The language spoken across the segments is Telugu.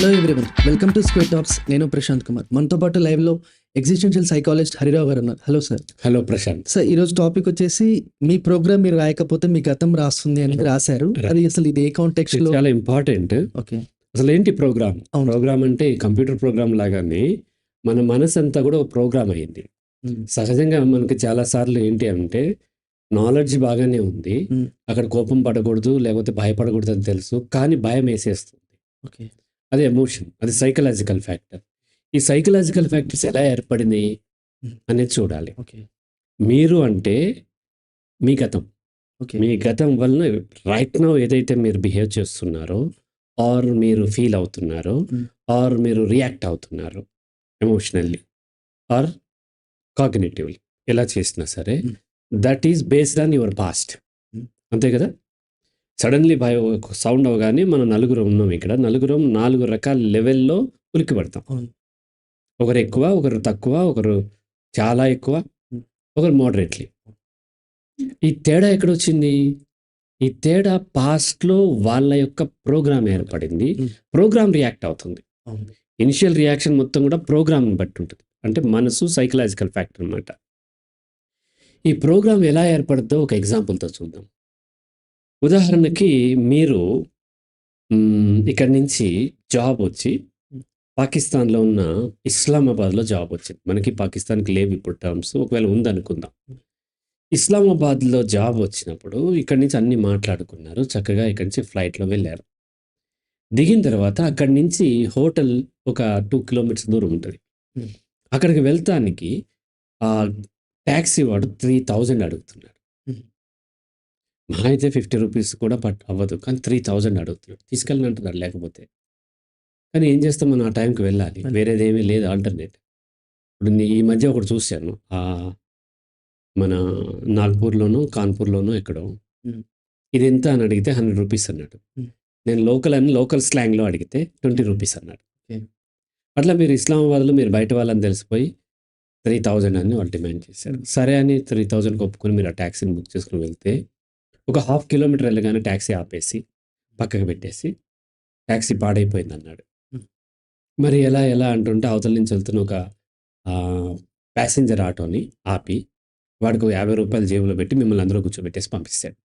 Hello everyone welcome to square talks నేను ప్రశాంత్ కుమార్. మనతో పాటు లైవ్లో ఎగ్జిస్టెన్షియల్ సైకాలజిస్ట్ హరిరావు గారు ఉన్నారు. Hello sir hello Prashanth. Sir ఈరోజు టాపిక్ వచ్చేసి మీ ప్రోగ్రామ్ మీరు రాయకపోతే మీ గతం రాస్తుంది అని రాశారు. అది అసలు ఇది ఏ కాంటెక్స్ట్ ఇది లో చాలా ఇంపార్టెంట్ ఓకే అసలు ఏంటి ప్రోగ్రామ్. ప్రోగ్రామ్ అంటే కంప్యూటర్ ప్రోగ్రామ్ లాగానే మన మనసు అంతా కూడా ఒక ప్రోగ్రామ్ అయింది సహజంగా మనకి చాలా సార్లు ఏంటి అంటే నాలెడ్జ్ బాగానే ఉంది. Hmm. అక్కడ కోపం పడకూడదు లేకపోతే భయపడకూడదు అని తెలుసు. కానీ భయం వేసేస్తుంది. ఓకే అది ఎమోషన్ అది సైకలాజికల్ ఫ్యాక్టర్ ఈ సైకలాజికల్ ఫ్యాక్టర్స్ ఎలా ఏర్పడినాయి Hmm. అనేది చూడాలి ఓకే మీరు అంటే మీ గతం ఓకే మీ గతం వలన రైట్ నౌ ఏదైతే మీరు బిహేవ్ చేస్తున్నారో ఆర్ మీరు ఫీల్ అవుతున్నారో. ఆర్ మీరు రియాక్ట్ అవుతున్నారు ఎమోషనల్లీ ఆర్ కాగ్నేటివ్లీ ఎలా చేసినా సరే. That is based on your past. అంతే కదా సడన్లీ భయ సౌండ్ అవగానే మనం నలుగురు ఉన్నాం ఇక్కడ. నలుగురం నాలుగు రకాల లెవెల్లో ఉలిక్కి పడతాం. ఒకరు ఎక్కువ ఒకరు తక్కువ ఒకరు చాలా ఎక్కువ. ఒకరు మోడరేట్లీ ఈ తేడా ఎక్కడొచ్చింది? ఈ తేడా పాస్ట్లో వాళ్ళ యొక్క ప్రోగ్రామ్ ఏర్పడింది. ప్రోగ్రామ్ రియాక్ట్ అవుతుంది. ఇనిషియల్ రియాక్షన్ మొత్తం కూడా ప్రోగ్రామ్ బట్టి ఉంటుంది. అంటే మనసు సైకలాజికల్ ఫ్యాక్టర్ అన్నమాట. ఈ ప్రోగ్రామ్ ఎలా ఏర్పడుతుందో ఒక ఎగ్జాంపుల్తో చూద్దాం. ఉదాహరణకి మీరు ఇక్కడి నుంచి జాబ్ వచ్చి పాకిస్తాన్లో ఉన్న ఇస్లామాబాద్లో జాబ్ వచ్చింది. మనకి పాకిస్తాన్కి లేవు ఇప్పుడు టర్మ్స్. ఒకవేళ ఉందనుకుందాం. ఇస్లామాబాద్లో జాబ్ వచ్చినప్పుడు ఇక్కడి నుంచి అన్ని మాట్లాడుకున్నారు. చక్కగా ఇక్కడి నుంచి ఫ్లైట్లో వెళ్ళారు. దిగిన తర్వాత అక్కడి నుంచి హోటల్ ఒక టూ కిలోమీటర్స్ దూరం ఉంటుంది. అక్కడికి వెళ్తానికి ఆ ట్యాక్సీ వాడు త్రీ థౌజండ్ అడుగుతున్నాడు. Hmm. మహా అయితే ఫిఫ్టీ రూపీస్ కూడా పట్ అవ్వదు. కానీ త్రీ థౌజండ్ అడుగుతున్నాడు. తీసుకెళ్ళని అంటున్నాడు లేకపోతే. కానీ ఏం చేస్తాం మనం ఆ టైంకి వెళ్ళాలి. వేరేది ఏమీ లేదు ఆల్టర్నేట్. ఇప్పుడు ఈ మధ్య ఒకటి చూశాను. ఆ మన నాగ్పూర్లోనూ కాన్పూర్లోనూ ఎక్కడో. ఇది ఎంత అని అడిగితే హండ్రెడ్ రూపీస్ అన్నాడు. నేను లోకల్ అని లోకల్ స్లాంగ్లో అడిగితే ట్వంటీ రూపీస్ అన్నాడు. అట్లా మీరు ఇస్లామాబాద్లో మీరు బయట వాళ్ళని తెలిసిపోయి త్రీ థౌజండ్ అని వాళ్ళు డిమాండ్ చేశారు. సరే అని త్రీ థౌజండ్కి ఒప్పుకొని మీరు ఆ ట్యాక్సీని బుక్ చేసుకుని వెళ్తే ఒక హాఫ్ కిలోమీటర్ వెళ్ళగానే ట్యాక్సీ ఆపేసి పక్కకు పెట్టేసి ట్యాక్సీ పాడైపోయింది అన్నాడు. మరి ఎలా ఎలా అంటుంటే అవతల నుంచి వెళ్తున్న ఒక ప్యాసింజర్ ఆటోని ఆపి వాడికి యాభై రూపాయలు జేబులో పెట్టి మిమ్మల్ని అందరూ కూర్చోబెట్టేసి పంపిస్తాడు.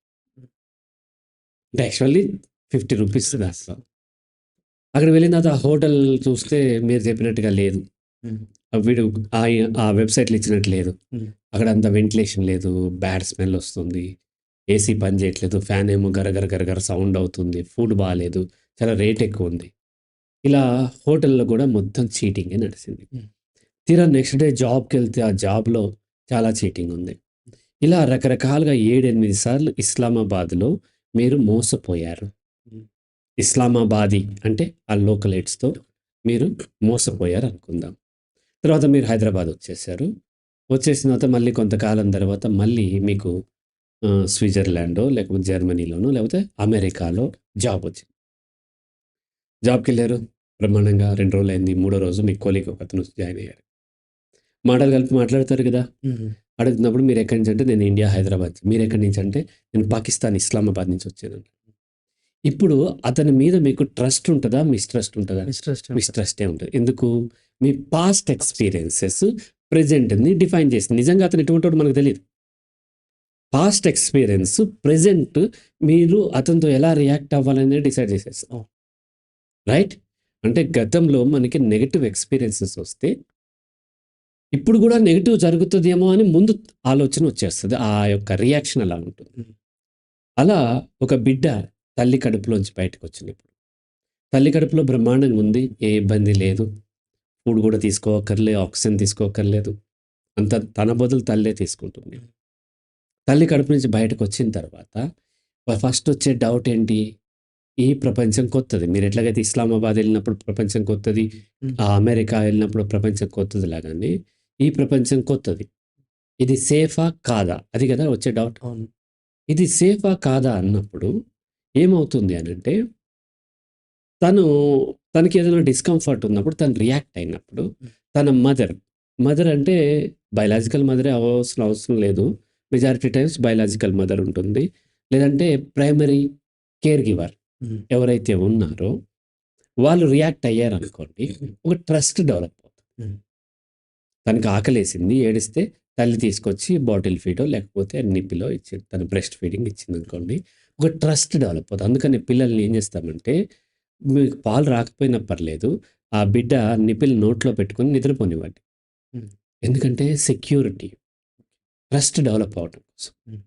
అంటే యాక్చువల్లీ ఫిఫ్టీ రూపీస్ దాంట్లో. అక్కడ వెళ్ళిన తర్వాత ఆ హోటల్ చూస్తే మీరు చెప్పినట్టుగా లేదు. వీడు ఆ ఆ వెబ్సైట్లు ఇచ్చినట్టు లేదు. అక్కడ అంత వెంటిలేషన్ లేదు బ్యాడ్ స్మెల్ వస్తుంది ఏసీ పని చేయట్లేదు ఫ్యాన్ ఏమో గరగర గరగర సౌండ్ అవుతుంది ఫుడ్ బాగాలేదు చాలా రేట్ ఎక్కువ ఉంది. ఇలా హోటల్లో కూడా మొత్తం చీటింగే నడిచింది. తీరా నెక్స్ట్ డే జాబ్కి వెళ్తే ఆ జాబ్లో చాలా చీటింగ్ ఉంది. ఇలా రకరకాలుగా ఏడెనిమిది సార్లు ఇస్లామాబాద్లో మీరు మోసపోయారు. ఇస్లామాబాదీ అంటే ఆ లోకలైట్స్తో మీరు మోసపోయారు అనుకుందాం. తర్వాత మీరు హైదరాబాద్ వచ్చేసారు. వచ్చేసిన తర్వాత మళ్ళీ కొంతకాలం తర్వాత మళ్ళీ మీకు స్విట్జర్లాండో లేకపోతే జర్మనీలోనో లేకపోతే అమెరికాలో జాబ్ వచ్చింది. జాబ్కి వెళ్ళారు బ్రహ్మాండంగా రెండు రోజులు అయింది మూడో రోజు మీ కోలీగ్ ఒక అతను జాయిన్ అయ్యారు. మాటలు కలిపి మాట్లాడతారు కదా. అడుగుతున్నప్పుడు మీరు ఎక్కడి నుంచి అంటే నేను ఇండియా హైదరాబాద్ మీరు ఎక్కడి నుంచి అంటే నేను పాకిస్తాన్ ఇస్లామాబాద్ నుంచి వచ్చాను. ఇప్పుడు అతని మీద మీకు ట్రస్ట్ ఉంటుందా? మిస్ట్రస్ట్ ఉంటుందా? Mistrust. మిస్ట్రస్టే ఉంటుంది. ఎందుకు? మీ పాస్ట్ ఎక్స్పీరియన్సెస్ ప్రెజెంట్ని డిఫైన్ చేసింది. నిజంగా అతను ఎటువంటి మనకు తెలియదు పాస్ట్ ఎక్స్పీరియన్స్ ప్రెజెంట్ మీరు అతనితో ఎలా రియాక్ట్ అవ్వాలనేది డిసైడ్ చేసేస్తాం. రైట్ అంటే గతంలో మనకి నెగటివ్ ఎక్స్పీరియన్సెస్ వస్తే ఇప్పుడు కూడా నెగిటివ్ జరుగుతుందేమో అని ముందు ఆలోచన వచ్చేస్తుంది ఆ యొక్క రియాక్షన్ అలా ఉంటుంది Mm. అలా ఒక బిడ్డ తల్లి కడుపులోంచి బయటకు వచ్చినప్పుడు తల్లి కడుపులో బ్రహ్మాండంగా ఉంది ఏ ఇబ్బంది లేదు ఫుడ్ కూడా తీసుకోకర్లేదు ఆక్సిజన్ తీసుకోకర్లేదు అంత తన బదులు తల్లే తీసుకుంటుంది తల్లి కడుపు నుంచి బయటకు వచ్చిన తర్వాత ఫస్ట్ వచ్చే డౌట్ ఏంటి? ఈ ప్రపంచం కొత్తది. మీరు ఎట్లాగైతే ఇస్లామాబాద్ వెళ్ళినప్పుడు ప్రపంచం కొత్తది. ఆ అమెరికా వెళ్ళినప్పుడు ప్రపంచం కొత్తది లాగానే ఈ ప్రపంచం కొత్తది. ఇది సేఫా కాదా? అది కదా వచ్చే డౌట్ ఇది సేఫా కాదా అన్నప్పుడు ఏమవుతుంది అని అంటే తను తనకి ఏదైనా డిస్కంఫర్ట్ ఉన్నప్పుడు తను రియాక్ట్ అయినప్పుడు తన మదర్ మదర్ అంటే బయలాజికల్ మదరే అవసరం అవసరం లేదు. మెజారిటీ టైమ్స్ బయలాజికల్ మదర్ ఉంటుంది లేదంటే ప్రైమరీ కేర్ గివర్. ఎవరైతే ఉన్నారో వాళ్ళు రియాక్ట్ అయ్యారు అనుకోండి ఒక ట్రస్ట్ డెవలప్ అవుతుంది Hmm. తనకి ఆకలేసింది ఏడిస్తే తల్లి తీసుకొచ్చి బాటిల్ ఫీడో లేకపోతే నిప్పిలో ఇచ్చి తన బ్రెస్ట్ ఫీడింగ్ ఇచ్చింది అనుకోండి ఒక ట్రస్ట్ డెవలప్ అవుతుంది అందుకని పిల్లల్ని ఏం చేస్తామంటే మీకు పాలు రాకపోయినా పర్లేదు ఆ బిడ్డ నిపిల్ నోట్లో పెట్టుకొని నిద్రపోనివ్వండి Hmm. ఎందుకంటే సెక్యూరిటీ ట్రస్ట్ డెవలప్ అవడం కోసం.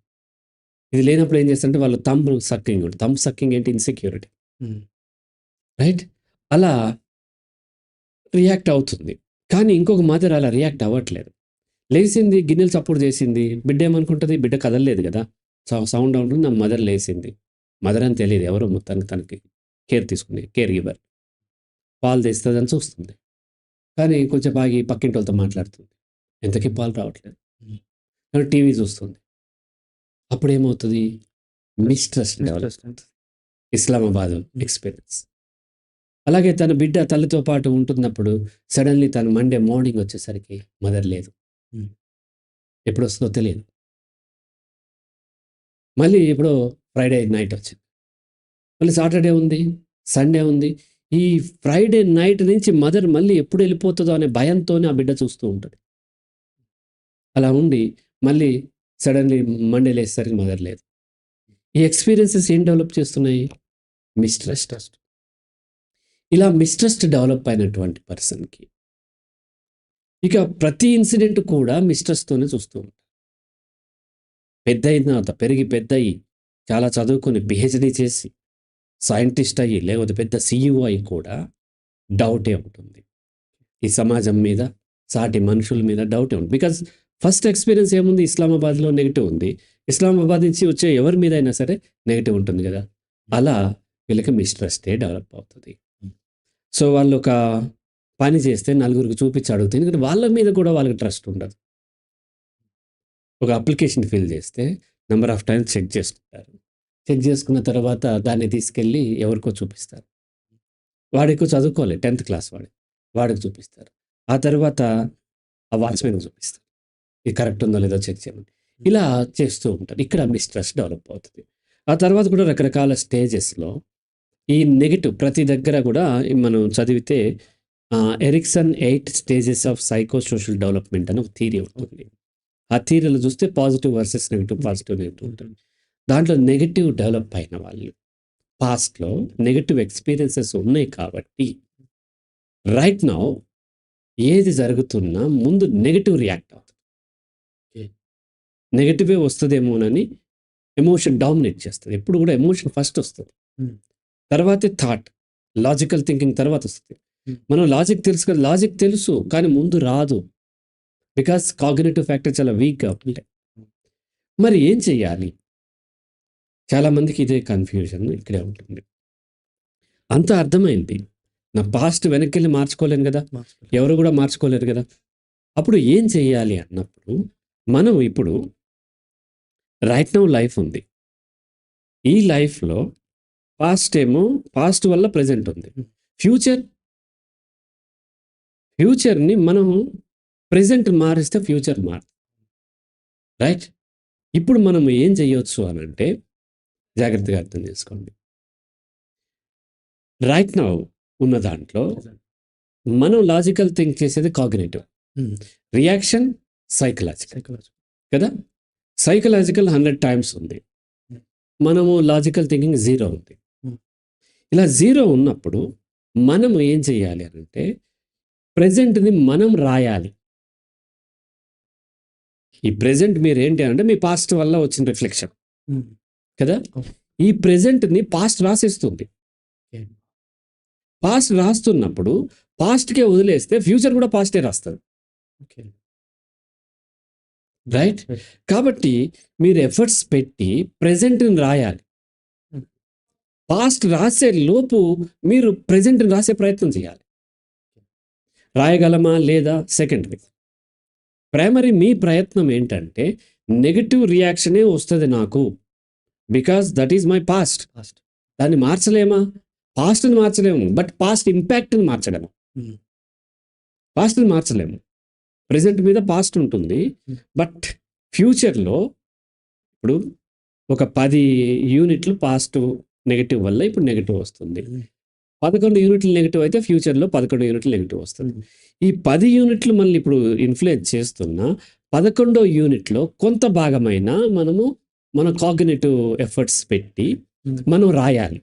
ఇది లేనప్పుడు ఏం చేస్తారంటే వాళ్ళు తంబ్ సక్కింగ్ తంబ్ సక్కింగ్ ఏంటి? ఇన్సెక్యూరిటీ. రైట్? అలా రియాక్ట్ అవుతుంది. కానీ ఇంకొక మదర్ అలా రియాక్ట్ అవ్వట్లేదు. లేచింది గిన్నెలు చప్పుడు చేసింది. బిడ్డ ఏమనుకుంటుంది? బిడ్డ కదలలేదు కదా. సౌండ్ ఉంటుంది. నా మదర్ లేచింది. మదర్ అని తెలియదు. ఎవరో మొత్తానికి తనకి కేర్ తీసుకునే కేర్ గివర్. పాలు తెస్తుందని చూస్తుంది. కానీ కొంచెం బాగి పక్కింటి వాళ్ళతో మాట్లాడుతుంది. ఎంతకీ పాలు రావట్లేదు. కానీ టీవీ చూస్తుంది. అప్పుడు ఏమవుతుంది మిస్ట్రస్ట్ డెవలప్. ఇస్లామాబాద్ ఎక్స్పీరియన్స్. అలాగే తన బిడ్డ తల్లితో పాటు ఉంటున్నప్పుడు సడన్లీ తను మండే మార్నింగ్ వచ్చేసరికి మదర్ లేదు. ఎప్పుడు వస్తుందో తెలియదు. మళ్ళీ ఇప్పుడు ఫ్రైడే నైట్ వచ్చింది. మళ్ళీ సాటర్డే ఉంది సండే ఉంది. ఈ ఫ్రైడే నైట్ నుంచి మదర్ మళ్ళీ ఎప్పుడు వెళ్ళిపోతుందో అనే భయంతోనే ఆ బిడ్డ చూస్తూ ఉంటుంది. అలా ఉండి మళ్ళీ సడన్లీ మండే లేసేసరికి మదర్ లేదు. ఈ ఎక్స్పీరియన్సెస్ ఏం డెవలప్ చేస్తున్నాయి? మిస్ట్రస్ట్ ఇలా మిస్ట్రస్ట్ డెవలప్ అయినటువంటి పర్సన్కి ఇక ప్రతి ఇన్సిడెంట్ కూడా మిస్ట్రస్ట్తోనే చూస్తూ ఉంటారు. పెద్ద అయిన తర్వాత పెరిగి పెద్ద అయ్యి చాలా చదువుకొని పిహెచ్డి చేసి సైంటిస్ట్ అయ్యి లేకపోతే పెద్ద సీఈఓ అయ్యి కూడా డౌటే ఉంటుంది. ఈ సమాజం మీద సాటి మనుషుల మీద డౌటే ఉంటుంది. బికాజ్ ఫస్ట్ ఎక్స్పీరియన్స్ ఏముంది? ఇస్లామాబాద్లో నెగిటివ్ ఉంది. ఇస్లామాబాద్ నుంచి వచ్చే ఎవరి మీద అయినా సరే నెగిటివ్ ఉంటుంది కదా? అలా వీళ్ళకి మిస్ట్రస్టే డెవలప్ అవుతుంది. సో వాళ్ళు ఒక పని చేస్తే నలుగురికి చూపించి అడుగుతుంది ఎందుకంటే వాళ్ళ మీద కూడా వాళ్ళకి ట్రస్ట్ ఉండదు. ఒక అప్లికేషన్ ఫిల్ చేస్తే నెంబర్ ఆఫ్ టైమ్స్ చెక్ చేసుకుంటారు. చెక్ చేసుకున్న తర్వాత దాన్ని తీసుకెళ్ళి ఎవరికో చూపిస్తారు. వాడికి చదువుకోవాలి టెన్త్ క్లాస్ వాడి. వాడికి చూపిస్తారు. ఆ తర్వాత ఆ వాచ్మెన్కి చూపిస్తారు. ఇది కరెక్ట్ ఉందో లేదో చెక్ చేయమని. ఇలా చేస్తూ ఉంటారు. ఇక్కడ మిస్ట్రస్ట్ డెవలప్ అవుతుంది. ఆ తర్వాత కూడా రకరకాల స్టేజెస్లో ఈ నెగిటివ్ ప్రతి దగ్గర కూడా మనం చదివితే Erikson eight stages of psycho social development అని ఒక థీరీ ఉంటుంది. ఆ థీరీలో చూస్తే positive versus negative positive negative ఉంటుంది. దాంట్లో నెగిటివ్ డెవలప్ అయిన వాళ్ళు పాస్ట్లో నెగిటివ్ ఎక్స్పీరియన్సెస్ ఉన్నాయి కాబట్టి రైట్ నౌ ఏది జరుగుతున్నా ముందు నెగిటివ్ రియాక్ట్ అవుతుంది నెగిటివే వస్తుందేమోనని ఎమోషన్ డామినేట్ చేస్తుంది. ఎప్పుడు కూడా ఎమోషన్ ఫస్ట్ వస్తుంది. తర్వాతే థాట్. లాజికల్ థింకింగ్ తర్వాత వస్తుంది. మనం లాజిక్ తెలుసు కదా లాజిక్ తెలుసు కానీ ముందు రాదు. బికాస్ కాగ్నేటివ్ ఫ్యాక్టర్ చాలా వీక్గా ఉంటాయి మరి ఏం చెయ్యాలి? చాలా మందికి ఇదే కన్ఫ్యూజన్ ఇక్కడే ఉంటుంది. అంత అర్థమైంది. నా పాస్ట్ వెనక్కి వెళ్ళి మార్చుకోలేను కదా. ఎవరు కూడా మార్చుకోలేరు కదా. అప్పుడు ఏం చేయాలి అన్నప్పుడు మనం ఇప్పుడు రైట్ నౌ లైఫ్ ఉంది. ఈ లైఫ్లో పాస్ట్ ఏమో పాస్ట్ వల్ల ప్రజెంట్ ఉంది. ఫ్యూచర్ ఫ్యూచర్ని మనం ప్రజెంట్ మారిస్తే ఫ్యూచర్ మారు. రైట్ ఇప్పుడు మనం ఏం చేయొచ్చు అని అంటే జాగ్రత్తగా అర్థం చేసుకోండి. రైట్ నౌ ఉన్న దాంట్లో మనం లాజికల్ థింక్ చేసేది కాగ్నేటివ్. Reaction psychological. కదా? సైకలాజికల్ హండ్రెడ్ టైమ్స్ ఉంది. మనము లాజికల్ థింకింగ్ జీరో ఉంది Hmm. ఇలా జీరో ఉన్నప్పుడు మనం ఏం చేయాలి అని అంటే ప్రజెంట్ని మనం రాయాలి ఈ ప్రజెంట్ మీరు ఏంటి అంటే మీ పాస్ట్ వల్ల వచ్చిన రిఫ్లెక్షన్ Hmm. కదా. ఈ ప్రెజెంట్ని పాస్ట్ రాసేస్తుంది. పాస్ట్ రాస్తున్నప్పుడు పాస్ట్కే వదిలేస్తే ఫ్యూచర్ కూడా పాస్టే రాస్తుంది Okay. రైట్. కాబట్టి మీరు ఎఫర్ట్స్ పెట్టి ప్రెజెంట్ని రాయాలి. పాస్ట్ రాసే లోపు మీరు ప్రెజెంట్ని రాసే ప్రయత్నం చేయాలి రాయగలమా లేదా సెకండరీ ప్రైమరీ మీ ప్రయత్నం ఏంటంటే నెగటివ్ రియాక్షనే వస్తుంది నాకు because that is my past Past. దాన్ని మార్చలేమా పాస్ట్ని మార్చలేము బట్ పాస్ట్ ఇంపాక్ట్ని మార్చలేము. పాస్ట్ని మార్చలేము ప్రజెంట్ మీద పాస్ట్ ఉంటుంది. Hmm. బట్ ఫ్యూచర్లో ఇప్పుడు ఒక పది యూనిట్లు పాస్ట్ నెగటివ్ వల్ల ఇప్పుడు నెగటివ్ వస్తుంది. Hmm. పదకొండు యూనిట్లు నెగిటివ్ అయితే ఫ్యూచర్లో పదకొండు యూనిట్లు నెగిటివ్ వస్తుంది. ఈ పది యూనిట్లు మళ్ళీ ఇప్పుడు ఇన్ఫ్లుయెన్స్ చేస్తున్న పదకొండో యూనిట్లో కొంత భాగమైన మనము మన కాగ్నేటివ్ ఎఫర్ట్స్ పెట్టి Hmm. మనం రాయాలి.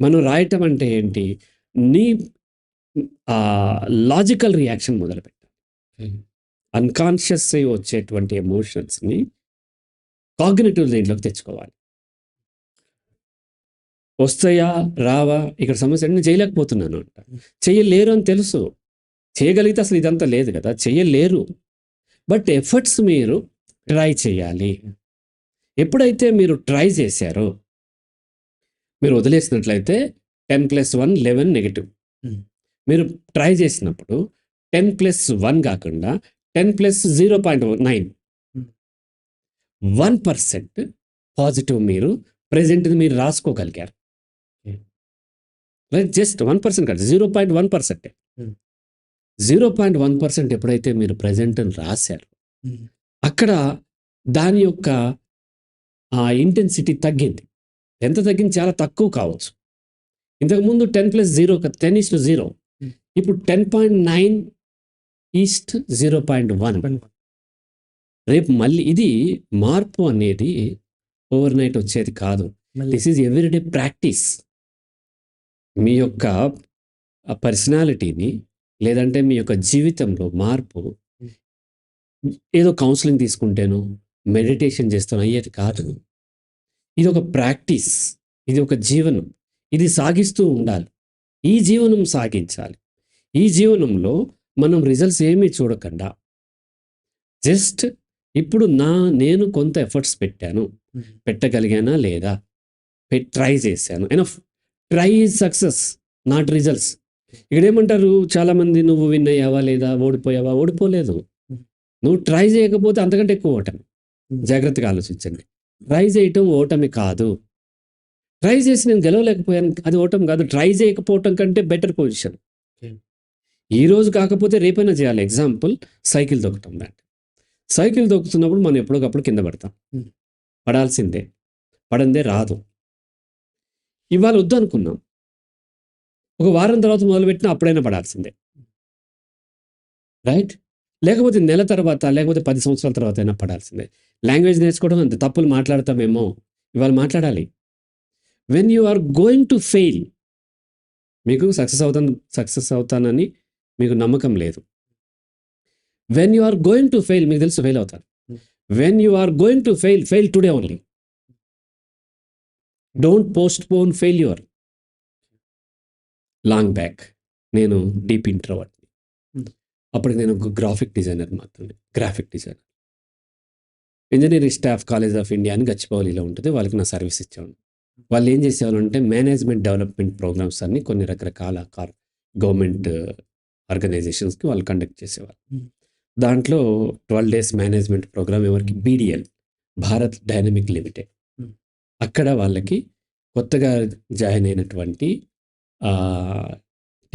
మనం రాయటం అంటే ఏంటి? నీ లాజికల్ రియాక్షన్ మొదలు అన్కాన్షియస్ వచ్చేటువంటి ఎమోషన్స్ని కాగ్నేటివ్ దీంట్లోకి తెచ్చుకోవాలి. వస్తాయా? రావా? ఇక్కడ సమస్య నేను చేయలేకపోతున్నాను అంట. చేయలేరు అని తెలుసు. చేయగలిగితే అసలు ఇదంతా లేదు కదా. చేయలేరు. బట్ ఎఫర్ట్స్ మీరు ట్రై చేయాలి. ఎప్పుడైతే మీరు ట్రై చేశారో మీరు వదిలేసినట్లయితే ten plus one eleven negative. మీరు ట్రై చేసినప్పుడు టెన్ ప్లస్ వన్ కాకుండా ten plus zero point nine Hmm. One percent positive మీరు ప్రజెంట్ మీరు రాసుకోగలిగారు రైట్ జస్ట్ వన్ పర్సెంట్ కాదు zero point one percent Hmm. Zero point one percent ఎప్పుడైతే మీరు ప్రజెంట్ రాశారు Hmm. అక్కడ దాని యొక్క ఆ ఇంటెన్సిటీ తగ్గింది ఎంత తగ్గింది చాలా తక్కువ కావచ్చు ఇంతకుముందు ten plus zero ten is zero Hmm. ఇప్పుడు ten point nine is zero point one. రేపు మళ్ళీ ఇది మార్పు అనేది ఓవర్ నైట్ వచ్చేది కాదు. దిస్ ఈజ్ ఎవ్రీడే ప్రాక్టీస్ మీ యొక్క పర్సనాలిటీని లేదంటే మీ యొక్క జీవితంలో మార్పు ఏదో కౌన్సిలింగ్ తీసుకుంటేనో మెడిటేషన్ చేస్తాను అయ్యేది కాదు. ఇది ఒక ప్రాక్టీస్ ఇది ఒక జీవనం. ఇది సాగిస్తూ ఉండాలి. ఈ జీవనం సాగించాలి. ఈ జీవనంలో మనం రిజల్ట్స్ ఏమీ చూడకుండా జస్ట్ ఇప్పుడు నా నేను కొంత ఎఫర్ట్స్ పెట్టాను. పెట్టగలిగానా లేదా? ట్రై చేశాను. Enough try success not results ఇక్కడ ఏమంటారు చాలా మంది నువ్వు విన్ అయ్యావా లేదా? ఓడిపోయావా? ఓడిపోలేదు. నువ్వు ట్రై చేయకపోతే అంతకంటే ఎక్కువ ఓటమి. జాగ్రత్తగా ఆలోచించండి. ట్రై చేయటం ఓటమి కాదు. ట్రై చేసి నేను గెలవలేకపోయాను. అది ఓటమి కాదు. ట్రై చేయకపోవటం కంటే బెటర్ పొజిషన్. ఈ రోజు కాకపోతే రేపైనా చేయాలి. ఎగ్జాంపుల్ సైకిల్ దొక్కటం లాంటి సైకిల్ దొక్కుతున్నప్పుడు మనం ఎప్పటికప్పుడు కింద పడతాం. పడాల్సిందే. పడందే రాదు. ఇవాళ వద్దు అనుకున్నాం ఒక వారం తర్వాత మొదలుపెట్టినా అప్పుడైనా పడాల్సిందే. రైట్ లేకపోతే నెల తర్వాత లేకపోతే పది సంవత్సరాల తర్వాత అయినా పడాల్సిందే. లాంగ్వేజ్ నేర్చుకోవడం అంతే. తప్పులు మాట్లాడతామేమో. ఇవాళ మాట్లాడాలి. When you are going to fail మీకు సక్సెస్ అవుతాను సక్సెస్ అవుతానని మీకు నమ్మకం లేదు. When you are going to fail మీకు తెలుసు ఫెయిల్ అవుతారు. When you are going to fail fail today only don't postpone failure long back నేను డీప్ ఇంట్రోవర్ట్ Hmm. అప్పటికి నేను ఒక గ్రాఫిక్ డిజైనర్ మాత్రమే. Graphic designer engineering staff college of India అని గచ్చిబౌలిలో ఉంటుంది. వాళ్ళకి నా సర్వీస్ ఇచ్చాను వాళ్ళు ఏం చేసేవాళ్ళు అంటే మేనేజ్మెంట్ డెవలప్మెంట్ ప్రోగ్రామ్స్ అన్ని కొన్ని రకరకాల కార్ గవర్నమెంట్ ఆర్గనైజేషన్స్కి వాళ్ళు కండక్ట్ చేసేవాళ్ళు. Hmm. దాంట్లో ట్వెల్వ్ డేస్ మేనేజ్మెంట్ ప్రోగ్రామ్ ఎవరికి? BDL Bharat dynamic limited. అక్కడ వాళ్ళకి కొత్తగా జాయిన్ అయినటువంటి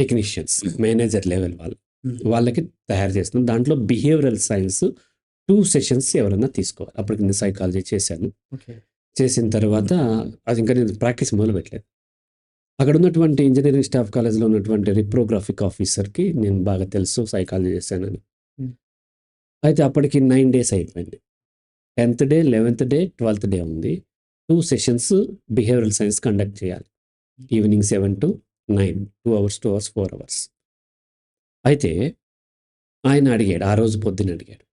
టెక్నీషియన్స్ మేనేజర్ లెవెల్ వాళ్ళు Hmm. వాళ్ళకి తయారు చేస్తున్నాం దాంట్లో బిహేవియరల్ సైన్స్ టూ సెషన్స్ ఎవరైనా తీసుకోవాలి. అప్పటికి నేను సైకాలజీ చేశాను. చేసిన తర్వాత అది ఇంకా నేను ప్రాక్టీస్ మొదలు పెట్టలేదు అక్కడ ఉన్నటువంటి ఇంజనీరింగ్ స్టాఫ్ కాలేజ్లో ఉన్నటువంటి రిప్రోగ్రాఫిక్ ఆఫీసర్కి నేను బాగా తెలుసు సైకాలజీ చేశానని. Hmm. అయితే అప్పటికి నైన్ డేస్ అయిపోయింది. Tenth day eleventh day twelfth day ఉంది. Two sessions behavioural science conduct చేయాలి. Evening seven to nine two hours two hours four hours. అయితే ఆయన అడిగాడు ఆ రోజు పొద్దున్న అడిగాడు.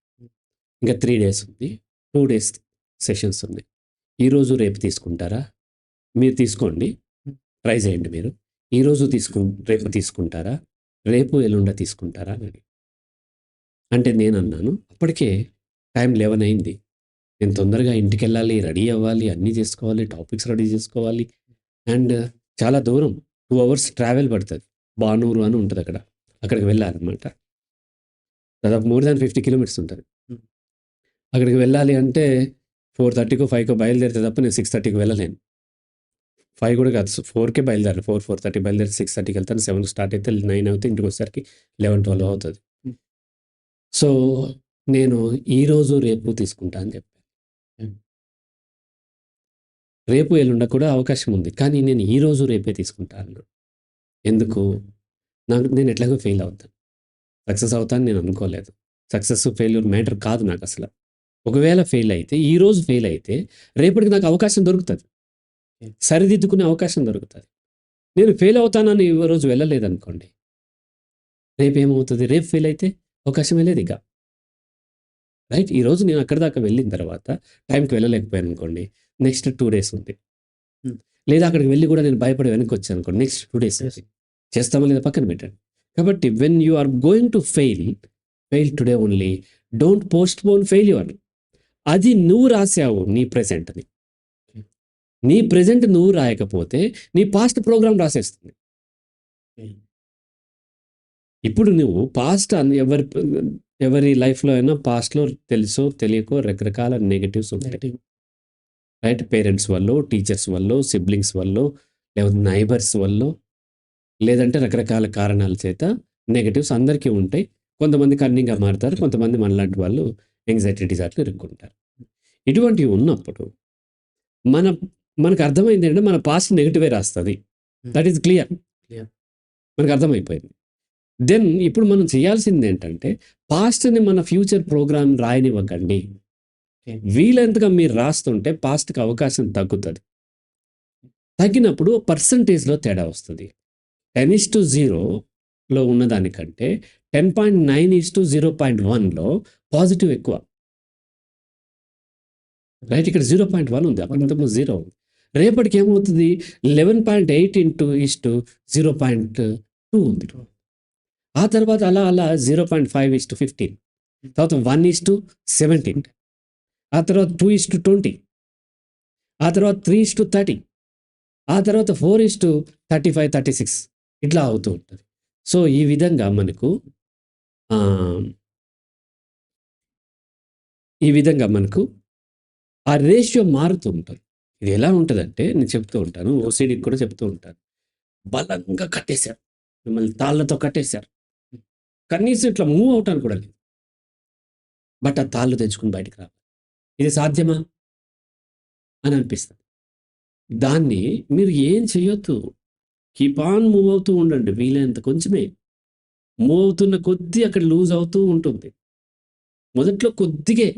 ఇంకా త్రీ డేస్ ఉంది టూ డేస్ సెషన్స్ ఉన్నాయి. ఈరోజు రేపు తీసుకుంటారా? మీరు తీసుకోండి ట్రై చేయండి మీరు. ఈరోజు తీసుకు రేపు తీసుకుంటారా? రేపు ఎల్లుండ తీసుకుంటారా? అని. అంటే నేను అన్నాను అప్పటికే టైం లెవెన్ అయింది. నేను తొందరగా ఇంటికి వెళ్ళాలి రెడీ అవ్వాలి అన్నీ చేసుకోవాలి టాపిక్స్ రెడీ చేసుకోవాలి. అండ్ చాలా దూరం టూ అవర్స్ ట్రావెల్ పడుతుంది. బానూరు అని ఉంటుంది అక్కడ. అక్కడికి వెళ్ళాలన్నమాట. దాదాపు మోర్ దాన్ ఫిఫ్టీ కిలోమీటర్స్ ఉంటుంది. Hmm. అక్కడికి వెళ్ళాలి అంటే ఫోర్ థర్టీకో ఫైవ్కో బయలుదేరితే తప్ప నేను సిక్స్ థర్టీకి వెళ్ళలేను. ఫైవ్ కూడా కాదు. ఫోర్కే బయలుదేరాలి. ఫోర్ ఫోర్ థర్టీ బయలుదేరి సిక్స్ థర్టీకి వెళ్తాను. సెవెన్కి స్టార్ట్ అయితే నైన్ అవుతే ఇంటికి వచ్చేసరికి లెవెన్ ట్వెల్వ్ అవుతుంది. సో నేను ఈ రోజు రేపు తీసుకుంటా అని చెప్పాను. రేపు ఎల్లుండ కూడా అవకాశం ఉంది. కానీ నేను ఈ రోజు రేపే తీసుకుంటా అన్నాను ఎందుకు? నాకు నేను ఎట్లాగో ఫెయిల్ అవుతాను. సక్సెస్ అవుతాను నేను అనుకోలేదు. సక్సెస్ ఫెయిల్యూర్ మ్యాటర్ కాదు నాకు అసలు. ఒకవేళ ఫెయిల్ అయితే ఈ రోజు ఫెయిల్ అయితే రేపటికి నాకు అవకాశం దొరుకుతుంది. సరిదిద్దుకునే అవకాశం దొరుకుతుంది. నేను ఫెయిల్ అవుతానని ఈ రోజు వెళ్ళలేదు అనుకోండి రేపు ఏమవుతుంది? రేపు ఫెయిల్ అయితే అవకాశమే లేదు ఇక. రైట్? ఈరోజు నేను అక్కడి దాకా వెళ్ళిన తర్వాత టైంకి వెళ్ళలేకపోయాను అనుకోండి నెక్స్ట్ టూ డేస్ ఉంది. లేదా అక్కడికి వెళ్ళి కూడా నేను భయపడి వెనక్కి వచ్చాను అనుకోండి నెక్స్ట్ టూ డేస్. చేస్తామా లేదా పక్కన పెట్టండి. కాబట్టి when you are going to fail fail today only don't postpone failure అది నువ్వు రాసావు నీ ప్రెసెంట్ని నీ ప్రెజెంట్ నువ్వు రాయకపోతే నీ పాస్ట్ ప్రోగ్రామ్ రాసేస్తుంది. ఇప్పుడు నువ్వు పాస్ట్ ఎవరి ఎవరి లైఫ్లో అయినా పాస్ట్లో తెలుసో తెలియకో రకరకాల నెగటివ్స్ ఉంటాయి. రైట్ పేరెంట్స్ వల్ల టీచర్స్ వల్ల సిబ్లింగ్స్ వల్ల లేకపోతే నైబర్స్ వల్ల లేదంటే రకరకాల కారణాల చేత నెగటివ్స్ అందరికీ ఉంటాయి. కొంతమంది కన్నింగ్గా మారుతారు కొంతమంది మనలాంటి వాళ్ళు ఎంగ్జైటీ డిజార్ట్లు ఇరుక్కుంటారు ఇటువంటివి ఉన్నప్పుడు మన మనకు అర్థమైంది ఏంటంటే మన పాస్ట్ నెగిటివే రాస్తుంది. That is clear. మనకు అర్థమైపోయింది. దెన్ ఇప్పుడు మనం చేయాల్సింది ఏంటంటే పాస్ట్ని మన ఫ్యూచర్ ప్రోగ్రామ్ రాయనివ్వకండి. వీలెంతగా మీరు రాస్తుంటే పాస్ట్కి అవకాశం తగ్గుతుంది. తగ్గినప్పుడు పర్సంటేజ్లో తేడా వస్తుంది. టెన్ ఇస్ టు జీరోలో ఉన్నదానికంటే ten point nine is to zero point వన్లో పాజిటివ్ ఎక్కువ. రైట్ ఇక్కడ జీరో పాయింట్ వన్ ఉంది. అప్పుడు జీరో ఉంది. రేపటికి ఏమవుతుంది eleven point eight into is to zero point two ఉంది. ఆ తర్వాత అలా అలా zero point five is to fifteen. తర్వాత వన్ ఇస్ టు సెవెంటీన్. ఆ తర్వాత టూ ఇస్టు ట్వంటీ. ఆ తర్వాత త్రీ ఇస్టు థర్టీ. ఆ తర్వాత four is to thirty five thirty six. ఇట్లా అవుతూ ఉంటుంది. సో ఈ విధంగా మనకు ఈ విధంగా మనకు ఆ రేషియో మారుతూ ఉంటుంది. ఇది ఎలా ఉంటుందంటే నేను చెప్తూ ఉంటాను ఓసీడీకి కూడా చెప్తూ ఉంటాను. బలంగా కట్టేశారు. మిమ్మల్ని తాళ్ళతో కట్టేశారు. కనీసం ఇట్లా మూవ్ అవటానికి కూడా లేదు. బట్ ఆ తాళ్ళు తెచ్చుకుని బయటకు రావాలి. ఇది సాధ్యమా? అని అనిపిస్తుంది. దాన్ని మీరు ఏం చేయొద్దు. కీప్ ఆన్ మూవ్ అవుతూ ఉండండి. వీలైనంత కొంచెమే. మూవ్ అవుతున్న కొద్దీ అక్కడ లూజ్ అవుతూ ఉంటుంది. మొదట్లో కొద్దిగే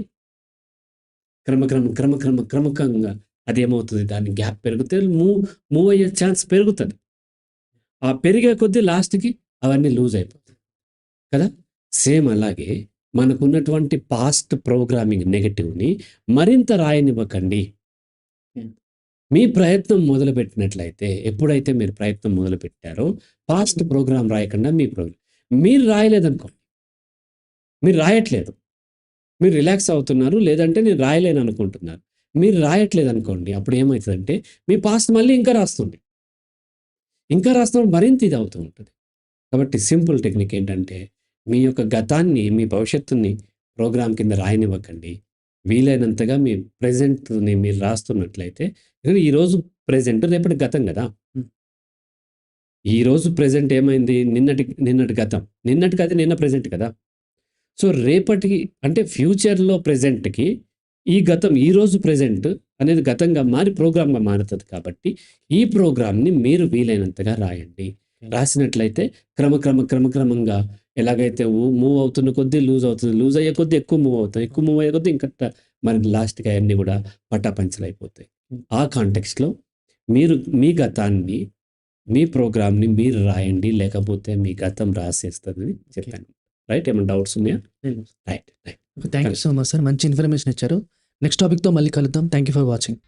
క్రమక్రమ క్రమక్రమ క్రమకంగా అదేమవుతుంది? దాని గ్యాప్ పెరిగితే మూవ్ మూవ్ అయ్యే ఛాన్స్ పెరుగుతుంది. ఆ పెరిగే కొద్దీ లాస్ట్కి అవన్నీ లూజ్ అయిపోతాయి. కదా? సేమ్ అలాగే మనకున్నటువంటి పాస్ట్ ప్రోగ్రామింగ్ నెగటివ్ని మరింత రాయనివ్వకండి. మీ ప్రయత్నం మొదలుపెట్టినట్లయితే ఎప్పుడైతే మీరు ప్రయత్నం మొదలుపెట్టారో పాస్ట్ ప్రోగ్రామ్ రాయకుండా మీ ప్రోగ్రామ్ మీరు రాయలేదనుకోండి. మీరు రాయట్లేదు. మీరు రిలాక్స్ అవుతున్నారు లేదంటే నేను రాయలేను అనుకుంటున్నారు మీరు రాయట్లేదు అనుకోండి అప్పుడు ఏమవుతుందంటే మీ పాస్ట్ మళ్ళీ ఇంకా రాస్తుంది. ఇంకా రాస్తున్నప్పుడు మరింత ఇది అవుతూ ఉంటుంది. కాబట్టి సింపుల్ టెక్నిక్ ఏంటంటే మీ యొక్క గతాన్ని మీ భవిష్యత్తుని ప్రోగ్రామ్ కింద రాయనివ్వకండి. వీలైనంతగా మీ ప్రజెంట్ని మీరు రాస్తున్నట్లయితే ఎందుకంటే ఈరోజు ప్రజెంట్ రేపటి గతం కదా. Hmm. ఈ రోజు ప్రజెంట్ ఏమైంది? నిన్నటి నిన్నటి గతం. నిన్నటికి అది నిన్న ప్రజెంట్ కదా. సో రేపటికి అంటే ఫ్యూచర్లో ప్రజెంట్కి ఈ గతం ఈ రోజు ప్రజెంట్ అనేది గతంగా మారి ప్రోగ్రామ్గా మారుతుంది కాబట్టి ఈ ప్రోగ్రామ్ని మీరు వీలైనంతగా రాయండి. రాసినట్లయితే క్రమక్రమ క్రమక్రమంగా ఎలాగైతే మూవ్ అవుతున్న కొద్దీ లూజ్ అవుతుంది లూజ్ అయ్యే కొద్దీ ఎక్కువ మూవ్ అవుతుంది ఎక్కువ మూవ్ అయ్యే కొద్దీ ఇంకా మరి లాస్ట్కి అవన్నీ కూడా పటాపంచలు అయిపోతాయి ఆ కాంటెక్స్ట్లో మీరు మీ గతాన్ని మీ ప్రోగ్రామ్ని మీరు రాయండి లేకపోతే మీ గతం రాసేస్తుంది చెప్పాను. రైట్ ఏమైనా డౌట్స్ ఉన్నాయా? Right right thank you so much sir మంచి ఇన్ఫర్మేషన్ ఇచ్చారు. నెక్స్ట్ టాపిక్తో మళ్ళీ కలుద్దాం. Thank you for watching